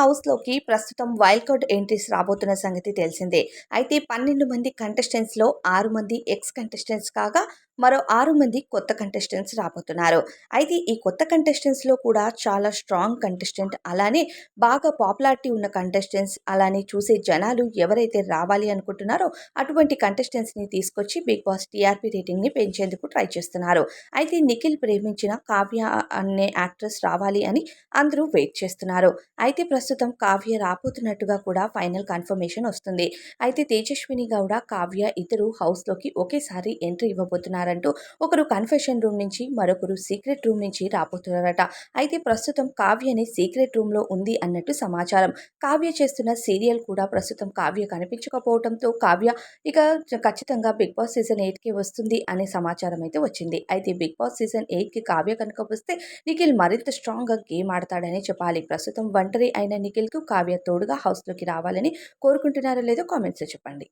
హౌస్లోకి ప్రస్తుతం wild card entries రాబోతున్న సంగతి తెలిసిందే. అయితే పన్నెండు మంది కంటెస్టెంట్స్లో ఆరు మంది ఎక్స్ కంటెస్టెంట్స్ కాగా మరో ఆరు మంది కొత్త కంటెస్టెంట్స్ రాబోతున్నారు. అయితే ఈ కొత్త కంటెస్టెంట్స్లో కూడా చాలా స్ట్రాంగ్ కంటెస్టెంట్ అలానే బాగా పాపులారిటీ ఉన్న కంటెస్టెంట్స్ అలానే చూసే జనాలు ఎవరైతే రావాలి అనుకుంటున్నారో అటువంటి కంటెస్టెంట్స్ని తీసుకొచ్చి బిగ్ బాస్ టీఆర్పీ రేటింగ్ని పెంచేందుకు ట్రై చేస్తున్నారు. అయితే నిఖిల్ ప్రేమించిన కావ్య అనే యాక్ట్రెస్ రావాలి అని అందరూ వెయిట్ చేస్తున్నారు. అయితే ప్రస్తుతం కావ్య రాబోతున్నట్టుగా కూడా ఫైనల్ కన్ఫర్మేషన్ వస్తుంది. అయితే తేజస్విని గౌడ కావ్య ఇద్దరు హౌస్లోకి ఒకేసారి ఎంట్రీ ఇవ్వబోతున్నారు. చేస్తున్నారంటూ ఒకరు కన్ఫెషన్ రూమ్ నుంచి మరొకరు సీక్రెట్ రూమ్ నుంచి రాబోతున్నారట. అయితే ప్రస్తుతం కావ్యని సీక్రెట్ రూమ్లో ఉంది అన్నట్టు సమాచారం. కావ్య చేస్తున్న సీరియల్ కూడా ప్రస్తుతం కావ్య కనిపించకపోవడంతో కావ్య ఇక ఖచ్చితంగా బిగ్ బాస్ సీజన్ ఎయిట్కి వస్తుంది అనే సమాచారం అయితే వచ్చింది. అయితే బిగ్ బాస్ సీజన్ ఎయిట్కి కావ్య కనుక వస్తే నిఖిల్ మరింత స్ట్రాంగ్గా గేమ్ ఆడతాడని చెప్పాలి. ప్రస్తుతం ఒంటరి అయిన నిఖిల్కు కావ్య తోడుగా హౌస్లోకి రావాలని కోరుకుంటున్నారో లేదో కామెంట్స్లో చెప్పండి.